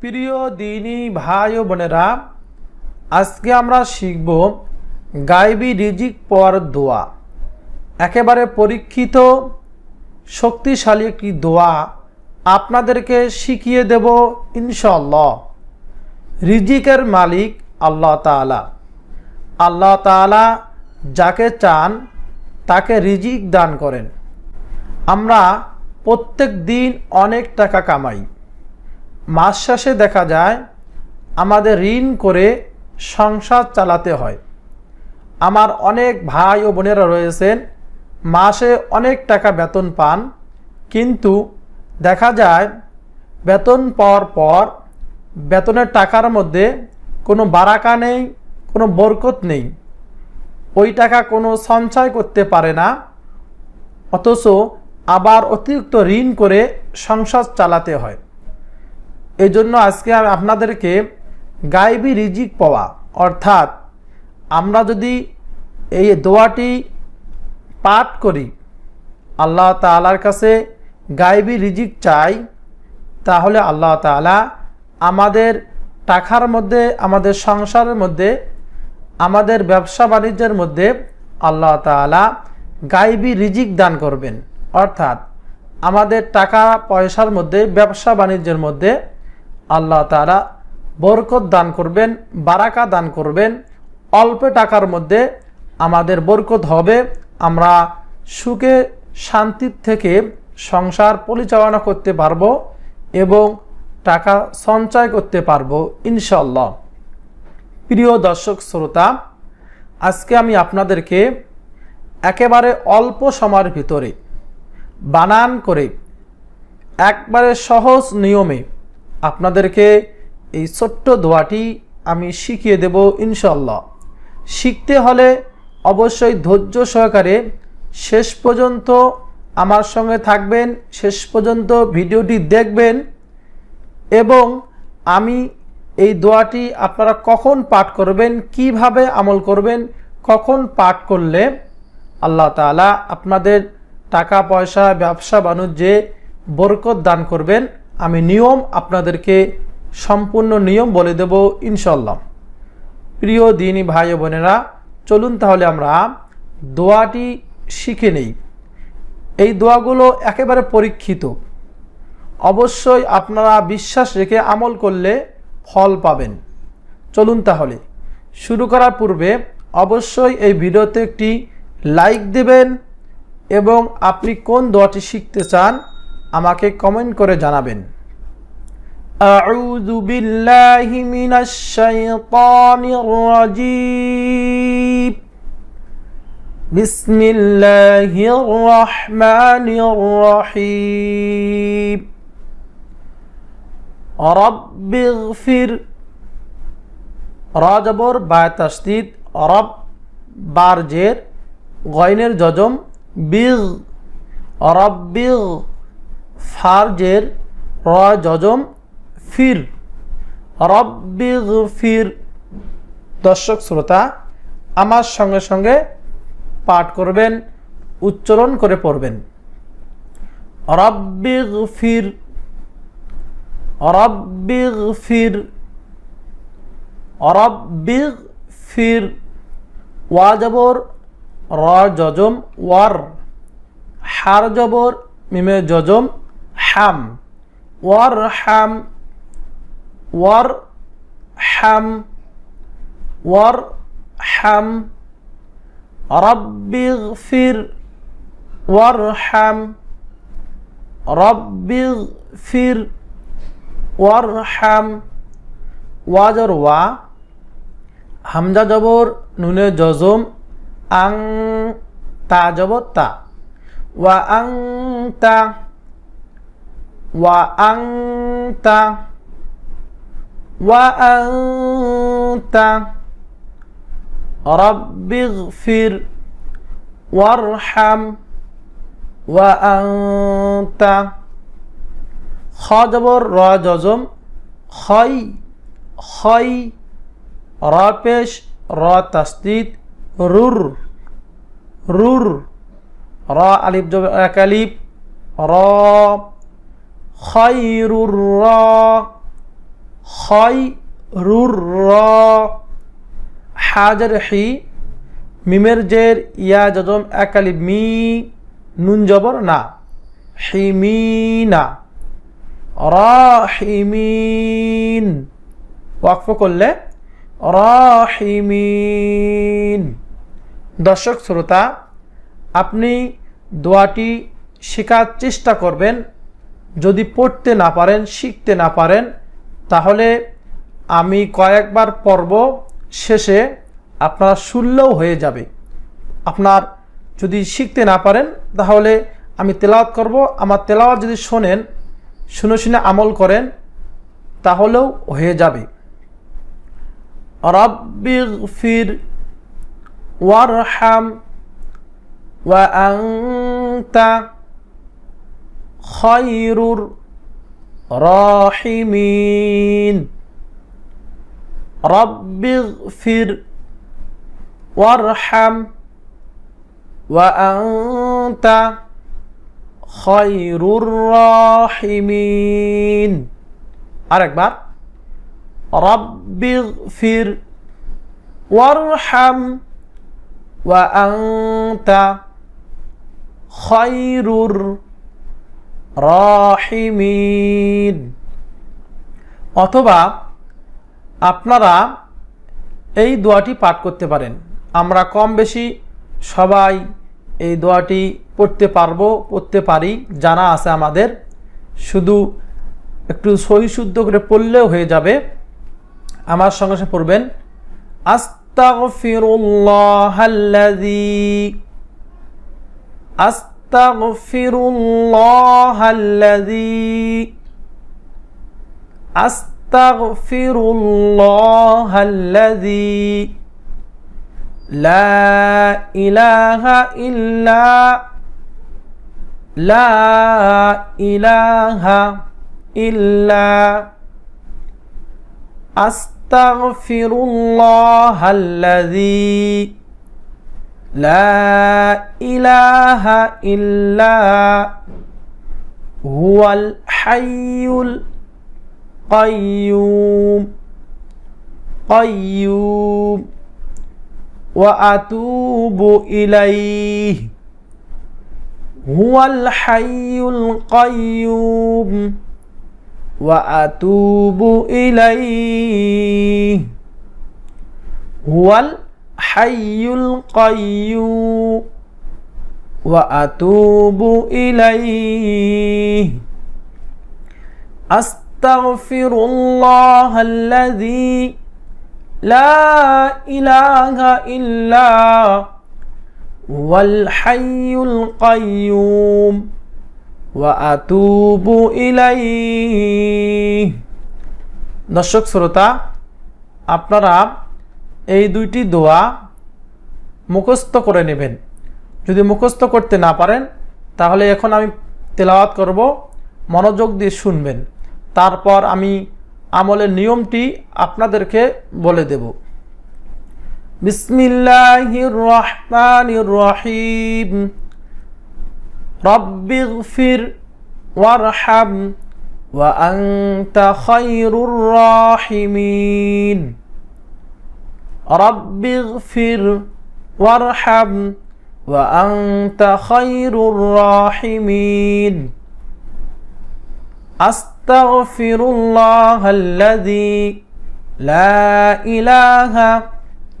প্রিয় দিনী ভাই ও বোনেরা, আজকে আমরা শিখব গাইবি রিজিক পর দোয়া। একেবারে পরীক্ষিত, শক্তিশালী একটি দোয়া আপনাদেরকে শিখিয়ে দেব ইনশাল্লাহ রিজিকের মালিক আল্লাহ তাআলা। আল্লাহ তাআলা যাকে চান তাকে রিজিক দান করেন। আমরা প্রত্যেক দিন অনেক টাকা কামাই। মাস শেষে দেখা যায় আমাদের ঋণ করে সংসার চালাতে হয়। আমার অনেক ভাই ও বোনেরা রয়েছেন, মাসে অনেক টাকা বেতন পান, কিন্তু দেখা যায় বেতন পাওয়ার পর বেতনের টাকার মধ্যে কোনো বারাকা নেই, কোনো বরকত নেই। ওই টাকা কোনো সঞ্চয় করতে পারে না, অথচ আবার অতিরিক্ত ঋণ করে সংসার চালাতে হয়। এই জন্য আজকে আমি আপনাদেরকে গাইবি রিজিক পাওয়া, অর্থাৎ আমরা যদি এই দোয়াটি পাঠ করি, আল্লাহ তালার কাছে গাইবি রিজিক চাই, তাহলে আল্লাহ তালা আমাদের টাকার মধ্যে, আমাদের সংসারের মধ্যে, আমাদের ব্যবসা বাণিজ্যের মধ্যে আল্লাহ তালা গাইবি রিজিক দান করবেন। অর্থাৎ আমাদের টাকা পয়সার মধ্যে, ব্যবসা বাণিজ্যের মধ্যে আল্লাহ তারা বরকত দান করবেন, বারাকা দান করবেন। অল্প টাকার মধ্যে আমাদের বরকত হবে। আমরা সুখে, শান্তির থেকে সংসার পরিচালনা করতে পারব এবং টাকা সঞ্চয় করতে পারব ইনশাল্লাহ প্রিয় দর্শক, শ্রোতা, আজকে আমি আপনাদেরকে একেবারে অল্প সময়ের ভিতরে বানান করে, একবারে সহজ নিয়মে আপনাদেরকে এই ছোট্ট দোয়াটি আমি শিখিয়ে দেব ইনশাল্লাহ শিখতে হলে অবশ্যই ধৈর্য সহকারে শেষ পর্যন্ত আমার সঙ্গে থাকবেন, শেষ পর্যন্ত ভিডিওটি দেখবেন এবং আমি এই দোয়াটি আপনারা কখন পাঠ করবেন, কীভাবে আমল করবেন, কখন পাঠ করলে আল্লাহ তালা আপনাদের টাকা পয়সা ব্যবসা বাণিজ্যে বরকত দান করবেন। আমি নিয়ম আপনাদেরকে সম্পূর্ণ নিয়ম বলে দেব ইনশাল্লাহ প্রিয় দিনী ভাই বোনেরা, চলুন তাহলে আমরা দোয়াটি শিখে নেই। এই দোয়াগুলো একেবারে পরীক্ষিত। অবশ্যই আপনারা বিশ্বাস রেখে আমল করলে ফল পাবেন। চলুন তাহলে। শুরু করার পূর্বে অবশ্যই এই ভিডিওতে একটি লাইক দেবেন এবং আপনি কোন দোয়াটি শিখতে চান আমাকে কমেন্ট করে জানাবেন أعوذ بالله من الشيطان الرجيم بسم الله الرحمن الرحيم رب اغفر রাজবর বায় তাসদিদ রব বারজের গয়নের জজম বিগ রব্বিগ ফারজের র জজম ফির। রব্বিগ ফির দর্শক, শ্রোতা, আমার সঙ্গে সঙ্গে পাঠ করবেন, উচ্চারণ করে পড়বেন। রব্বিগ ফির রব্বিগ ফির রব্বিগ ফির ওয়া জবর, র জজম ওয়ার। হার জবর, মিমে জজম হাম ওয়ার হাম ওয়ার হাম ওয়ার হাম রব্বিগফির ওয়ারহাম রব্বিগফির ওয়ারহাম ওয়াজর ওয়া হামজা জবর নুনে জজম আং তা জবর তা ওয়া আং তা ওয়া আং তা ওয়া আং তা رب اغفر وارحم وأنت خجبر را جزم خي خي را پیش را تسدید رور رور را الف جب اکلیب را خیر را খয় রুর র হাজার হি, মিমের জের, ইয়া জজম একালি, মি, নুন, জবর, না। হিমিনা। রাহিমিন। ওয়াকফ করলে রাহিমিন। দর্শক, শ্রোতা, আপনি দোয়াটি শেখার চেষ্টা করবেন যদি পড়তে না পারেন, শিখতে না পারেন, তাহলে আমি কয়েকবার পর্ব শেষে আপনার শুনলেও হয়ে যাবে। আপনার যদি শিখতে না পারেন, তাহলে আমি তেলাওয়াত করব। আমার তেলাওয়াত যদি শোনেন, শুনে শুনে আমল করেন, তাহলেও হয়ে যাবে। রব্বিগফির ওয়ারহাম, ওয়া আনতা খয়রুর রাহিমিন রব্বিগফির ওয়ারহাম ওয়া আনতা খয়রুর রাহিমিন আরেকবার রব্বিগফির ওয়ারহাম ওয়া আনতা খয়রুর রাহিমিন। অথবা আপনারা এই দোয়াটি পাঠ করতে পারেন। আমরা কম বেশি সবাই এই দোয়াটি পড়তে পারব, পড়তে পারি, জানা আছে আমাদের। শুধু একটু সহি শুদ্ধ করে পড়লেও হয়ে যাবে। আমার সঙ্গে সঙ্গে পড়বেন أستغفر الله الذي أستغفر الله الذي لا إله إلا لا إله إلا أستغفر الله الذي لا إله إلا هو الحي القيوم. قيوم. وأتوب إليه. هو الحي القيوم. وأتوب إليه. هو الحي القيوم وأتوب إليه أستغفر الله الذي لا إله إلا هو الحي القيوم وأتوب إليه দর্শক শ্রোতা আপনারা এই দুইটি দোয়া মুখস্থ করে নেবেন। যদি মুখস্থ করতে না পারেন, তাহলে এখন আমি তেলাওয়াত করব, মনোযোগ দিয়ে শুনবেন। তারপর আমি আমলের নিয়মটি আপনাদেরকে বলে দেব। বিসমিল্লাহির রহমানির রহিম। রব্বিগফির ওয়ারহাম। ওয়া আনতা খায়রুর রাহিমিন। রব্বিগফির ওয়ারহাম ওয়া আনতা খায়রুর রাহিমিন أستغفر الله الذي لا إله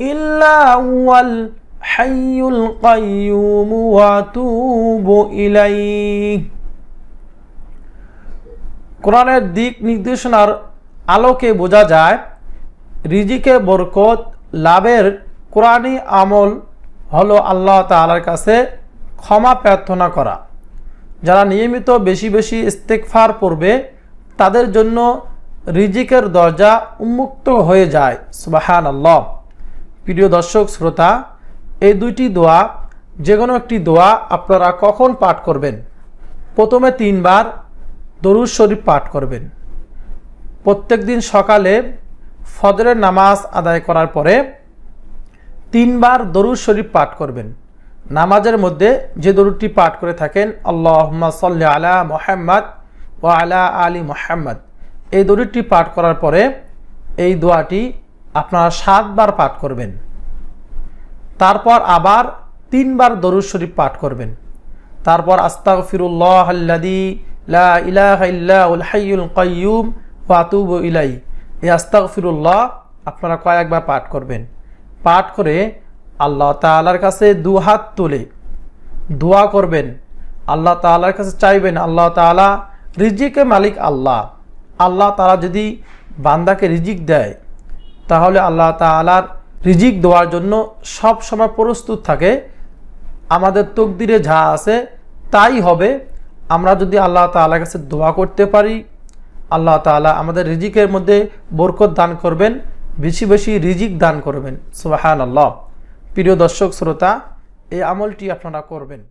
إلا هو الحي القيوم وأتوب إليه কোরআনের দিক নির্দেশনার আলোকে বোঝা যায় রিজিকে বরকত লাভের কোরআনী আমল হলো আল্লাহ তাআলার কাছে ক্ষমা প্রার্থনা করা। যারা নিয়মিত বেশি বেশি ইস্তেকফার পড়বে, তাদের জন্য রিজিকের দরজা উন্মুক্ত হয়ে যায়। সুবাহান আল্লাহ প্রিয় দর্শক, শ্রোতা, এই দুইটি দোয়া, যে কোনো একটি দোয়া আপনারা কখন পাঠ করবেন? প্রথমে তিনবার দরুদ শরীফ পাঠ করবেন। প্রত্যেক দিন সকালে ফজরের নামাজ আদায় করার পরে তিনবার দরুদ শরীফ পাঠ করবেন। নামাজের মধ্যে যে দরুদটি পাঠ করে থাকেন আল্লাহ সাল্লি আলা মোহাম্মদ ও আলা আলী মোহাম্মদ। এই দরুদটি পাঠ করার পরে এই দোয়াটি আপনারা সাতবার পাঠ করবেন। তারপর আবার তিনবার দরুদ শরীফ পাঠ করবেন। তারপর আস্তাগ ফিরুল্লাহ ইলাহা ইল্লাহুল হাইয়ুল কাইয়ুম ওয়া আতুবু ইলাই এই আস্তাগ ফিরুল্লাহ আপনারা কয়েকবার পাঠ করবেন। পাঠ করে আল্লাহ তাআলার কাছে দু হাত তুলে দোয়া করবেন। আল্লাহ তাআলার কাছে চাইবেন, আল্লাহ তাআলা রিজিকে মালিক আল্লাহ। আল্লাহ তাআলা যদি বান্দাকে রিজিক দেয়, তাহলে আল্লাহ তাআলার রিজিক দেওয়ার জন্য সব সময় প্রস্তুত থাকে। আমাদের তকদিরে যা আছে, তাই হবে। আমরা যদি আল্লাহ তাআলার কাছে দোয়া করতে পারি আল্লাহ তালা আমাদের রিজিকের মধ্যে বরকত দান করবেন, বেশি বেশি রিজিক দান করবেন। সুবাহান আল্লাহ প্রিয় দর্শক, শ্রোতা, এই আমলটি আপনারা করবেন।